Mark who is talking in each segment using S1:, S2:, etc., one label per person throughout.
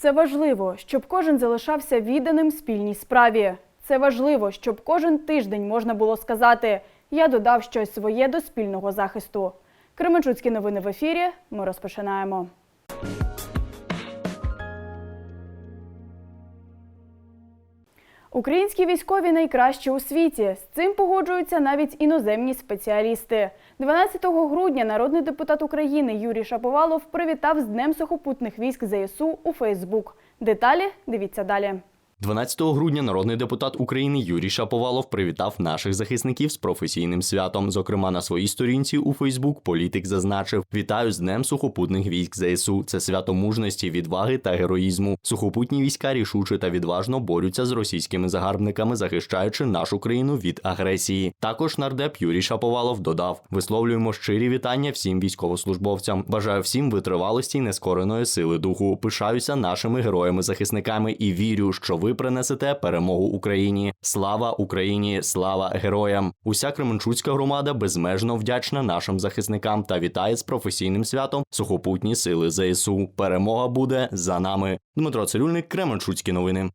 S1: Це важливо, щоб кожен залишався відданим спільній справі. Це важливо, щоб кожен тиждень можна було сказати Я додав щось своє до спільного захисту. Кременчуцькі новини в ефірі. Ми розпочинаємо. Українські військові найкращі у світі. З цим погоджуються навіть іноземні спеціалісти. 12 грудня народний депутат України Юрій Шаповалов привітав з Днем сухопутних військ ЗСУ у Фейсбук. Деталі дивіться далі.
S2: 12 грудня народний депутат України Юрій Шаповалов привітав наших захисників з професійним святом. Зокрема, на своїй сторінці у Фейсбук політик зазначив: Вітаю з Днем сухопутних військ ЗСУ. Це свято мужності, відваги та героїзму. Сухопутні війська рішуче та відважно борються з російськими загарбниками, захищаючи нашу країну від агресії. Також нардеп Юрій Шаповалов додав: висловлюємо щирі вітання всім військовослужбовцям. Бажаю всім витривалості й нескореної сили духу. Пишаюся нашими героями-захисниками і вірю, що ви принесете перемогу Україні. Слава Україні! Слава героям! Уся Кременчуцька громада безмежно вдячна нашим захисникам та вітає з професійним святом сухопутні сили ЗСУ. Перемога буде за нами. Дмитро Цирюльник, Кременчуцькі новини.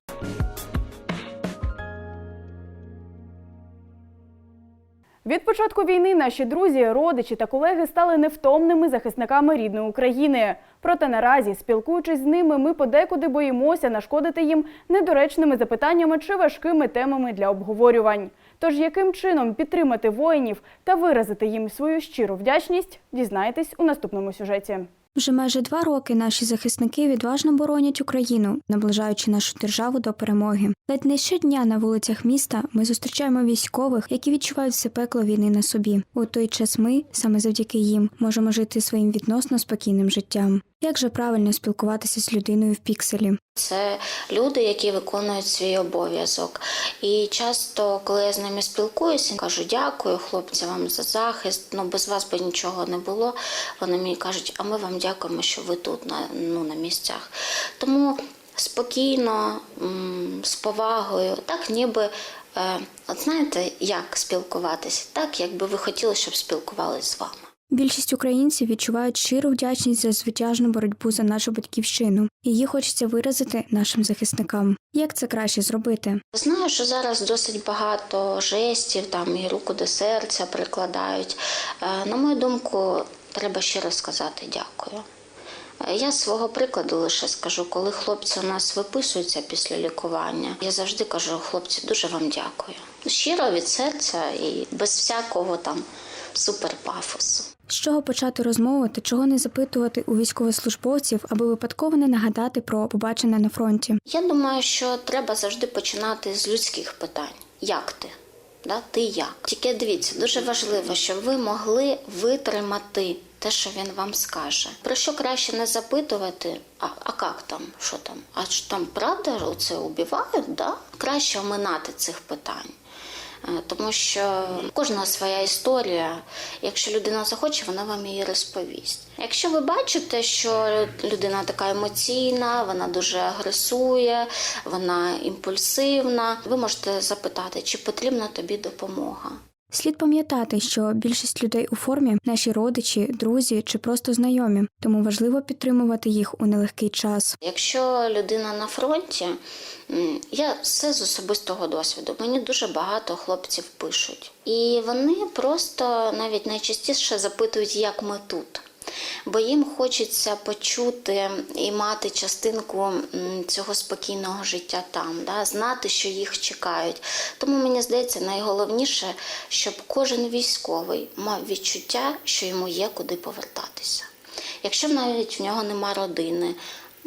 S1: Від початку війни наші друзі, родичі та колеги стали невтомними захисниками рідної України. Проте наразі, спілкуючись з ними, ми подекуди боїмося нашкодити їм недоречними запитаннями чи важкими темами для обговорювань. Тож яким чином підтримати воїнів та виразити їм свою щиру вдячність, дізнаєтесь у наступному сюжеті.
S3: Вже майже два роки наші захисники відважно боронять Україну, наближаючи нашу державу до перемоги. Ледь не щодня на вулицях міста ми зустрічаємо військових, які відчувають все пекло війни на собі. У той час ми, саме завдяки їм, можемо жити своїм відносно спокійним життям. Як же правильно спілкуватися з людиною в пікселі?
S4: Це люди, які виконують свій обов'язок. І часто, коли я з ними спілкуюся, кажу дякую, хлопці, вам за захист. Ну без вас би нічого не було. Вони мені кажуть, а ми вам дякуємо, що ви тут на, ну, на місцях. Тому спокійно, з повагою, так ніби. е, От знаєте, як спілкуватися? Так, якби ви хотіли, щоб спілкувалися з вами.
S3: Більшість українців відчувають щиру вдячність за звитяжну боротьбу за нашу батьківщину. Її хочеться виразити нашим захисникам. Як це краще зробити?
S4: Знаю, що зараз досить багато жестів, там і руку до серця прикладають. Е, На мою думку, треба щиро сказати дякую. Е, Я свого прикладу лише скажу, коли хлопці у нас виписуються після лікування, я завжди кажу, хлопці, дуже вам дякую. Щиро від серця і без всякого там суперпафосу.
S3: З чого почати розмову та чого не запитувати у військовослужбовців, аби випадково не нагадати про побачене на фронті?
S4: Я думаю, що треба завжди починати з людських питань. Як ти? Да? Ти як? Тільки дивіться, дуже важливо, щоб ви могли витримати те, що він вам скаже. Про що краще не запитувати, а, а як там, що там? А що там правда це убивають? Да? Краще оминати цих питань. Е, Тому що кожна своя історія. Якщо людина захоче, вона вам її розповість. Якщо ви бачите, що людина така емоційна, вона дуже агресує, вона імпульсивна, ви можете запитати, чи потрібна тобі допомога.
S3: Слід пам'ятати, що більшість людей у формі наші родичі, друзі чи просто знайомі, тому важливо підтримувати їх у нелегкий час.
S4: Якщо людина на фронті, я все з особистого досвіду. Мені дуже багато хлопців пишуть. І вони просто навіть найчастіше запитують, як ми тут. Бо їм хочеться почути і мати частинку цього спокійного життя там, да? знати, що їх чекають. Тому мені здається, найголовніше, щоб кожен військовий мав відчуття, що йому є куди повертатися. Якщо навіть в нього нема родини,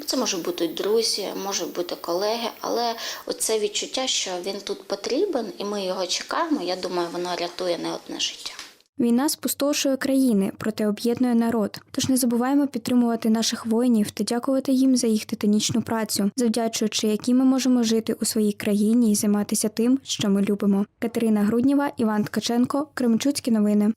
S4: це можуть бути друзі, можуть бути колеги, але оце відчуття, що він тут потрібен і ми його чекаємо, я думаю, воно рятує не одне життя.
S3: Війна спустошує країни, проте об'єднує народ. Тож не забуваємо підтримувати наших воїнів та дякувати їм за їх титанічну працю, завдячуючи, якій ми можемо жити у своїй країні і займатися тим, що ми любимо. Катерина Грудніва, Іван Ткаченко, Кременчуцькі новини.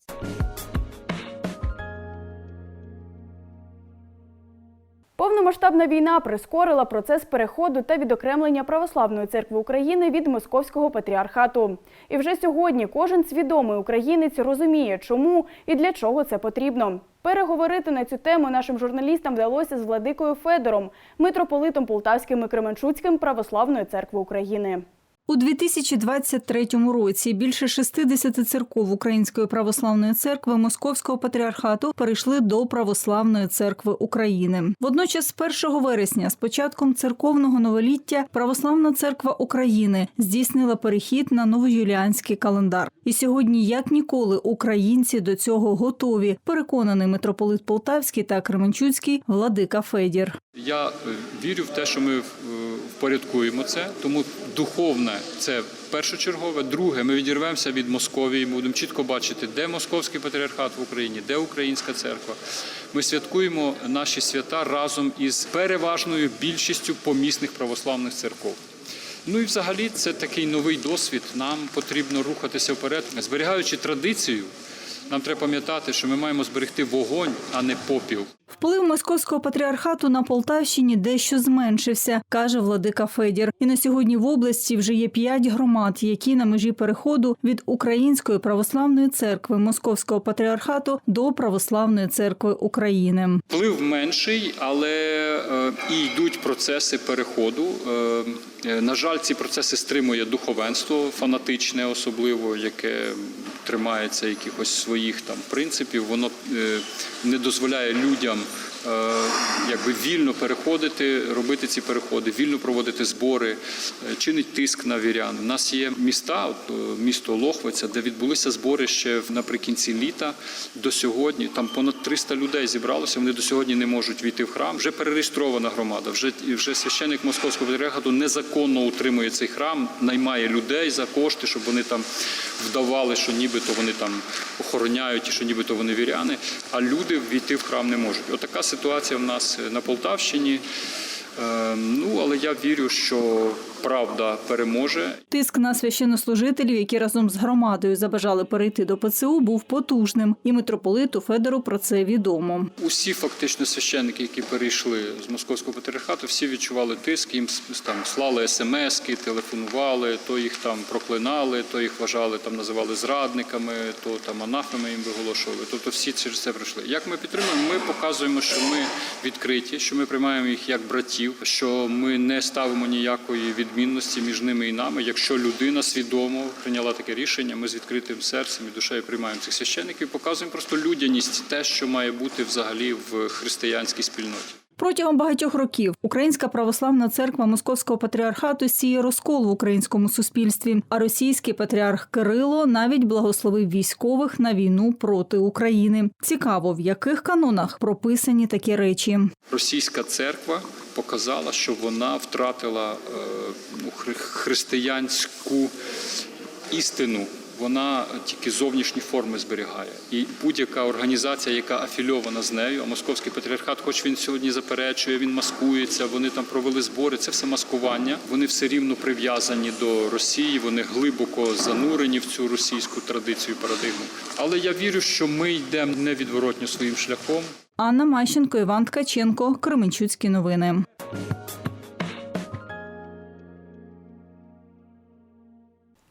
S1: Повномасштабна війна прискорила процес переходу та відокремлення Православної церкви України від Московського патріархату. І вже сьогодні кожен свідомий українець розуміє, чому і для чого це потрібно. Переговорити на цю тему нашим журналістам вдалося з владикою Федором, митрополитом Полтавським і Кременчуцьким Православної церкви України.
S5: У 2023 році більше 60 церков Української православної церкви Московського патріархату перейшли до Православної церкви України. Водночас, з 1 вересня, з початком церковного новоліття, Православна церква України здійснила перехід на новоюліанський календар. І сьогодні, як ніколи, українці до цього готові. Переконаний митрополит Полтавський та Кременчуцький владика Федір.
S6: Я вірю в те, що ми е, впорядкуємо це, тому духовне це першочергове. Друге, ми відірвемося від Московії. Ми будемо чітко бачити, де московський патріархат в Україні, де українська церква. Ми святкуємо наші свята разом із переважною більшістю помісних православних церков. Ну і взагалі це такий новий досвід. Нам потрібно рухатися вперед, зберігаючи традицію. Нам треба пам'ятати, що ми маємо зберегти вогонь, а не попіл.
S5: Вплив московського патріархату на Полтавщині дещо зменшився, каже владика Федір. І на сьогодні в області вже є п'ять громад, які на межі переходу від Української православної церкви Московського патріархату до Православної церкви України.
S6: Вплив менший, але е, і йдуть процеси переходу. Е, е, на жаль, ці процеси стримує духовенство фанатичне, особливо яке тримається якихось своїх там принципів. Воно е, не дозволяє людям. Е, Якби вільно переходити, робити ці переходи, вільно проводити збори, е, чинить тиск на вірян. У нас є міста, от, е, місто Лохвиця, де відбулися збори ще наприкінці літа до сьогодні. Там понад 300 людей зібралося. Вони до сьогодні не можуть війти в храм. Вже перереєстрована громада. Вже вже священник московського патріархату незаконно утримує цей храм, наймає людей за кошти, щоб вони там вдавали, що нібито вони там охороняють і що нібито вони віряни. А люди війти в храм не можуть. Отака ситуація в нас на Полтавщині. Е, Ну, але я вірю, що правда переможе.
S5: Тиск на священнослужителів, які разом з громадою забажали перейти до ПЦУ, був потужним. І митрополиту Федору про це відомо.
S6: Усі фактично священники, які перейшли з московського патріархату, всі відчували тиск, їм там слали смски, телефонували, то їх там проклинали, то їх вважали, там називали зрадниками, то там анафеми їм виголошували. Тобто всі через це пройшли. Як ми підтримуємо? Ми показуємо, що ми відкриті, що ми приймаємо їх як братів, що ми не ставимо ніякої відмінності між ними і нами. Якщо людина свідомо прийняла таке рішення, ми з відкритим серцем і душею приймаємо цих священників, показуємо просто людяність, те, що має бути взагалі в християнській спільноті.
S5: Протягом багатьох років Українська православна церква Московського патріархату сіє розкол в українському суспільстві. А російський патріарх Кирило навіть благословив військових на війну проти України. Цікаво, в яких канонах прописані такі речі.
S6: Російська церква показала, що вона втратила е, ну, хри- християнську істину. Вона тільки зовнішні форми зберігає, і будь-яка організація, яка афільована з нею, а московський патріархат, хоч він сьогодні заперечує, він маскується. Вони там провели збори. Це все маскування. Вони все рівно прив'язані до Росії. Вони глибоко занурені в цю російську традицію парадигму. Але я вірю, що ми йдемо невідворотньо своїм шляхом.
S5: Анна Мащенко, Іван Ткаченко, Кременчуцькі новини.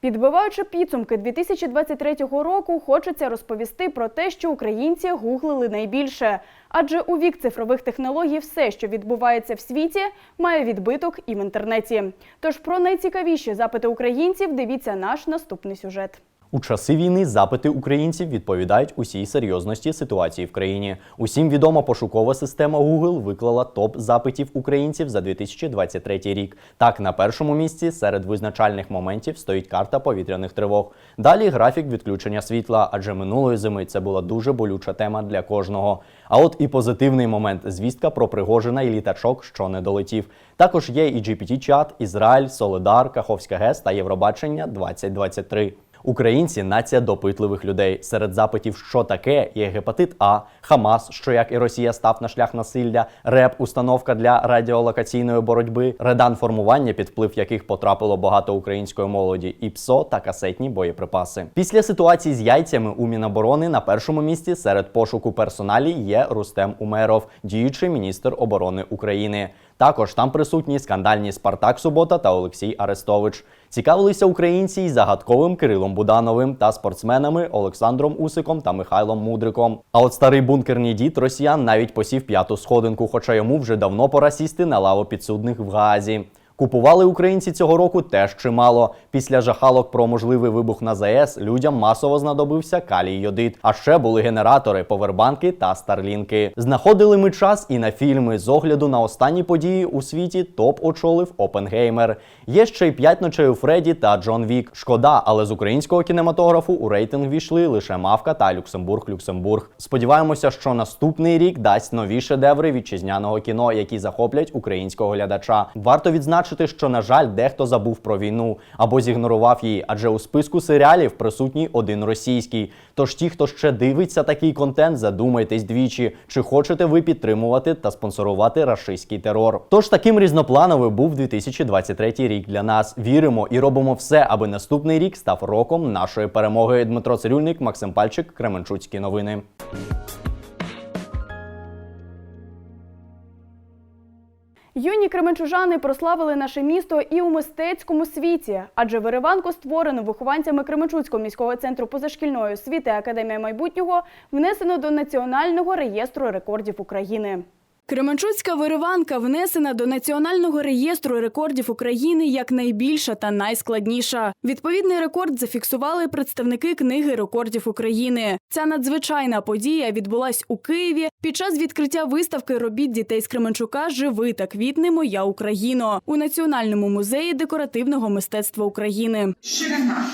S1: Підбиваючи підсумки 2023 року, хочеться розповісти про те, що українці гуглили найбільше. Адже у вік цифрових технологій все, що відбувається в світі, має відбиток і в інтернеті. Тож про найцікавіші запити українців дивіться наш наступний сюжет.
S2: У часи війни запити українців відповідають усій серйозності ситуації в країні. Усім відома пошукова система Google виклала топ запитів українців за 2023 рік. Так, на першому місці серед визначальних моментів стоїть карта повітряних тривог. Далі графік відключення світла, адже минулої зими це була дуже болюча тема для кожного. А от і позитивний момент звістка про Пригожина і літачок, що не долетів. Також є і GPT-чат, Ізраїль, Солидар, Каховська ГЕС та Євробачення 2023. Українці нація допитливих людей. Серед запитів, що таке, є гепатит А, Хамас, що як і Росія став на шлях насилля, РЕП, установка для радіолокаційної боротьби, редан формування, під вплив яких потрапило багато української молоді, і ПСО та касетні боєприпаси. Після ситуації з яйцями у Міноборони на першому місці серед пошуку персоналі є Рустем Умеров, діючий міністр оборони України. Також там присутні скандальні Спартак Субота та Олексій Арестович. Цікавилися українці й загадковим Кирилом Будановим та спортсменами Олександром Усиком та Михайлом Мудриком. А от старий бункерний дід росіян навіть посів п'яту сходинку, хоча йому вже давно пора сісти на лаву підсудних в Гаазі. Купували українці цього року теж чимало. Після жахалок про можливий вибух на ЗАЕС людям масово знадобився калій йодит. А ще були генератори, повербанки та старлінки. Знаходили ми час і на фільми з огляду на останні події у світі. Топ очолив Опенгеймер. Є ще й п'ять ночей у Фредді та Джон Вік. Шкода, але з українського кінематографу у рейтинг війшли лише Мавка та Люксембург. Люксембург. Сподіваємося, що наступний рік дасть нові шедеври вітчизняного кіно, які захоплять українського глядача. Варто відзначити, що на жаль, дехто забув про війну або зігнорував її, адже у списку серіалів присутній один російський. Тож ті, хто ще дивиться такий контент, задумайтесь двічі, чи хочете ви підтримувати та спонсорувати рашистський терор. Тож таким різноплановим був 2023 рік для нас. Віримо і робимо все, аби наступний рік став роком нашої перемоги. Дмитро Цирюльник, Максим Пальчик, Кременчуцькі новини.
S1: Юні кременчужани прославили наше місто і у мистецькому світі, адже вириванку, створену вихованцями Кременчуцького міського центру позашкільної освіти Академія майбутнього, внесено до Національного реєстру рекордів України. Кременчуцька вириванка внесена до Національного реєстру рекордів України як найбільша та найскладніша. Відповідний рекорд зафіксували представники книги рекордів України. Ця надзвичайна подія відбулась у Києві під час відкриття виставки робіт дітей з Кременчука Живи та квітне моя Україно у Національному музеї декоративного мистецтва України.
S7: Ширина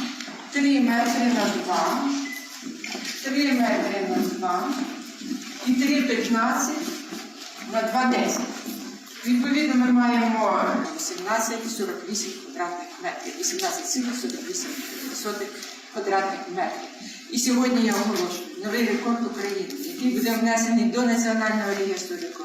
S7: 3 метри на 2, 3 метри на 2 і 3,15 на 2,10. Відповідно, ми маємо 18,48 квадратних метрів, 18,48 квадратних метрів. І сьогодні я оголошую новий рекорд України, який буде внесений до Національного реєстру рекордів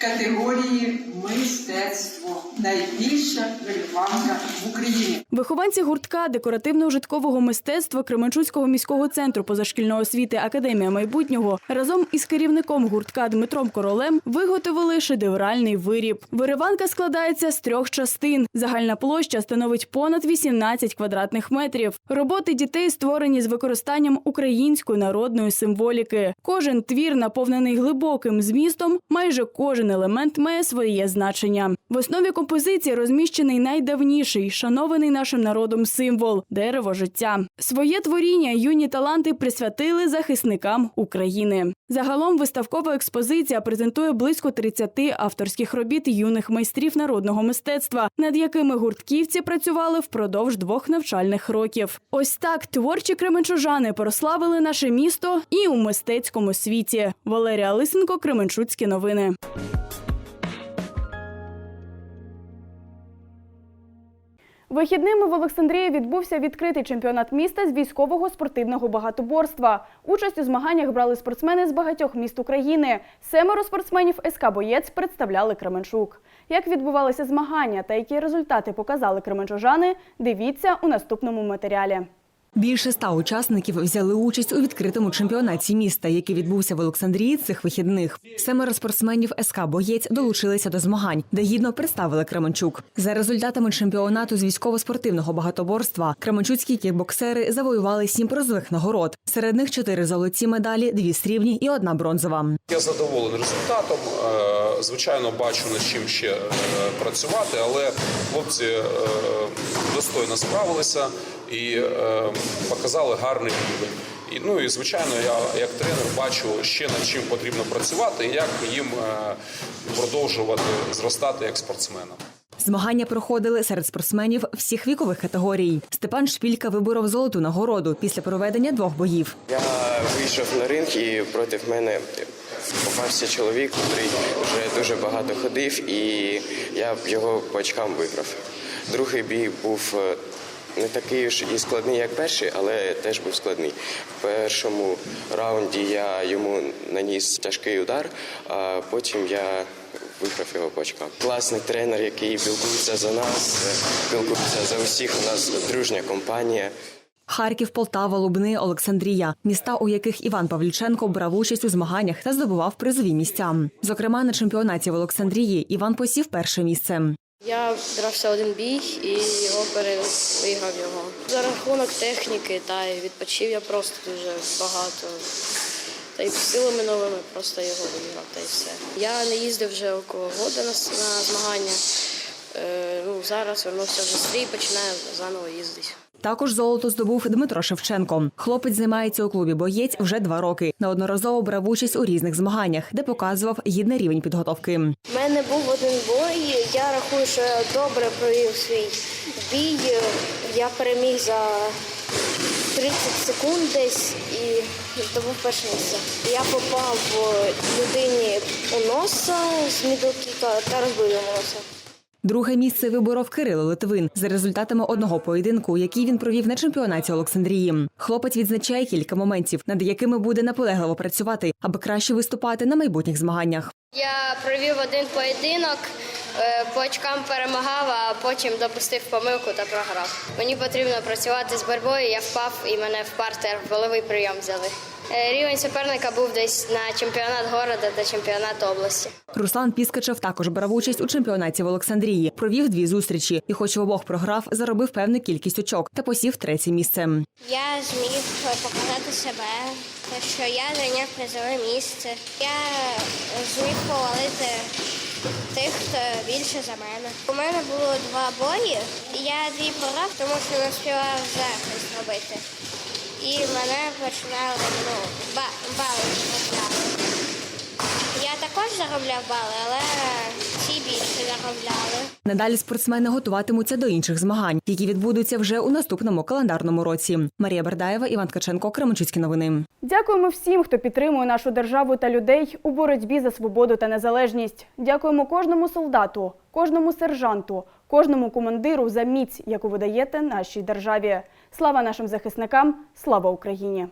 S7: категорії мистецтво. Найбільша виріванка в Україні.
S1: Вихованці гуртка декоративно-ужиткового мистецтва Кременчуцького міського центру позашкільної освіти Академія майбутнього разом із керівником гуртка Дмитром Королем виготовили шедевральний виріб. Вириванка складається з трьох частин. Загальна площа становить понад 18 квадратних метрів. Роботи дітей створені з використанням української народної символіки. Кожен твір наповнений глибоким змістом. Майже кожен елемент має своє значення. В основі композиції розміщений найдавніший, шанований нашим народом символ дерево життя. Своє творіння юні таланти присвятили захисникам України. Загалом виставкова експозиція презентує близько 30 авторських робіт юних майстрів народного мистецтва, над якими гуртківці працювали впродовж двох навчальних років. Ось так творчі кременчужани прославили наше місто і у мистецькому світі. Валерія Лисенко, Кременчуцькі новини. Вихідними в Олександрії відбувся відкритий чемпіонат міста з військового спортивного багатоборства. Участь у змаганнях брали спортсмени з багатьох міст України. Семеро спортсменів СК Боєць представляли Кременчук. Як відбувалися змагання та які результати показали кременчужани, дивіться у наступному матеріалі.
S8: Більше ста учасників взяли участь у відкритому чемпіонаті міста, який відбувся в Олександрії цих вихідних. Семеро спортсменів СК Боєць долучилися до змагань, де гідно представили Кременчук. За результатами чемпіонату з військово-спортивного багатоборства Кременчуцькі кікбоксери завоювали сім призових нагород. Серед них чотири золоті медалі, дві срібні і одна бронзова.
S9: Я задоволений результатом. Е, Звичайно, бачу над чим ще е, працювати, але хлопці е, достойно справилися і е, показали гарний рівень. І ну і звичайно, я як тренер бачу ще над чим потрібно працювати, і як їм е, продовжувати зростати як спортсменам.
S8: Змагання проходили серед спортсменів всіх вікових категорій. Степан Шпілька виборов золоту нагороду після проведення двох боїв.
S10: Я вийшов на ринг і проти мене попався чоловік, який вже дуже багато ходив, і я його по очкам виграв. Другий бій був е, не такий ж і складний, як перший, але теж був складний. В першому раунді я йому наніс тяжкий удар, а потім я виграв його по. Класний тренер, який білкується за нас, білкується за усіх. У нас дружня компанія.
S8: Харків, Полтава, Лубни, Олександрія міста, у яких Іван Павліченко брав участь у змаганнях та здобував призові місця. Зокрема, на чемпіонаті в Олександрії Іван посів перше місце.
S11: Я дрався один бій і його перевиграв його. За рахунок техніки та й відпочив я просто дуже багато. Та й силами новими просто його виграв, та й все. Я не їздив вже около года на, на змагання. Е, ну, зараз вернувся вже стрій, починаю заново їздити.
S8: Також золото здобув Дмитро Шевченко. Хлопець займається у клубі боєць вже два роки. Неодноразово брав участь у різних змаганнях, де показував гідний рівень підготовки.
S11: У мене був один бой. Я рахую, що я добре провів свій бій. Я переміг за 30 секунд десь і здобув перше місце. Я попав людині у носа з мідлкіка та розбив носа.
S8: Друге місце виборов Кирило Литвин за результатами одного поєдинку, який він провів на чемпіонаті Олександрії. Хлопець відзначає кілька моментів, над якими буде наполегливо працювати, аби краще виступати на майбутніх змаганнях.
S11: Я провів один поєдинок, по очкам перемагав, а потім допустив помилку та програв. Мені потрібно працювати з боротьбою, я впав і мене в партер в головий прийом взяли. Е, Рівень суперника був десь на чемпіонат города та чемпіонат області.
S8: Руслан Піскачев також брав участь у чемпіонаті в Олександрії. Провів дві зустрічі, і, хоч в обох програв, заробив певну кількість очок та посів третє місце.
S11: Я зміг показати себе, що я зайняв призове місце. Я зміг повалити тих, хто більше за мене. У мене було два бої, я дві порав, тому що не співав захист робити. І мене починали ну, ба- бали. Я також заробляв бали, але більше заробляли.
S8: Надалі спортсмени готуватимуться до інших змагань, які відбудуться вже у наступному календарному році. Марія Бердаєва, Іван Ткаченко, Кременчуцькі новини.
S1: Дякуємо всім, хто підтримує нашу державу та людей у боротьбі за свободу та незалежність. Дякуємо кожному солдату, кожному сержанту, кожному командиру за міць, яку ви даєте нашій державі. Слава нашим захисникам! Слава Україні!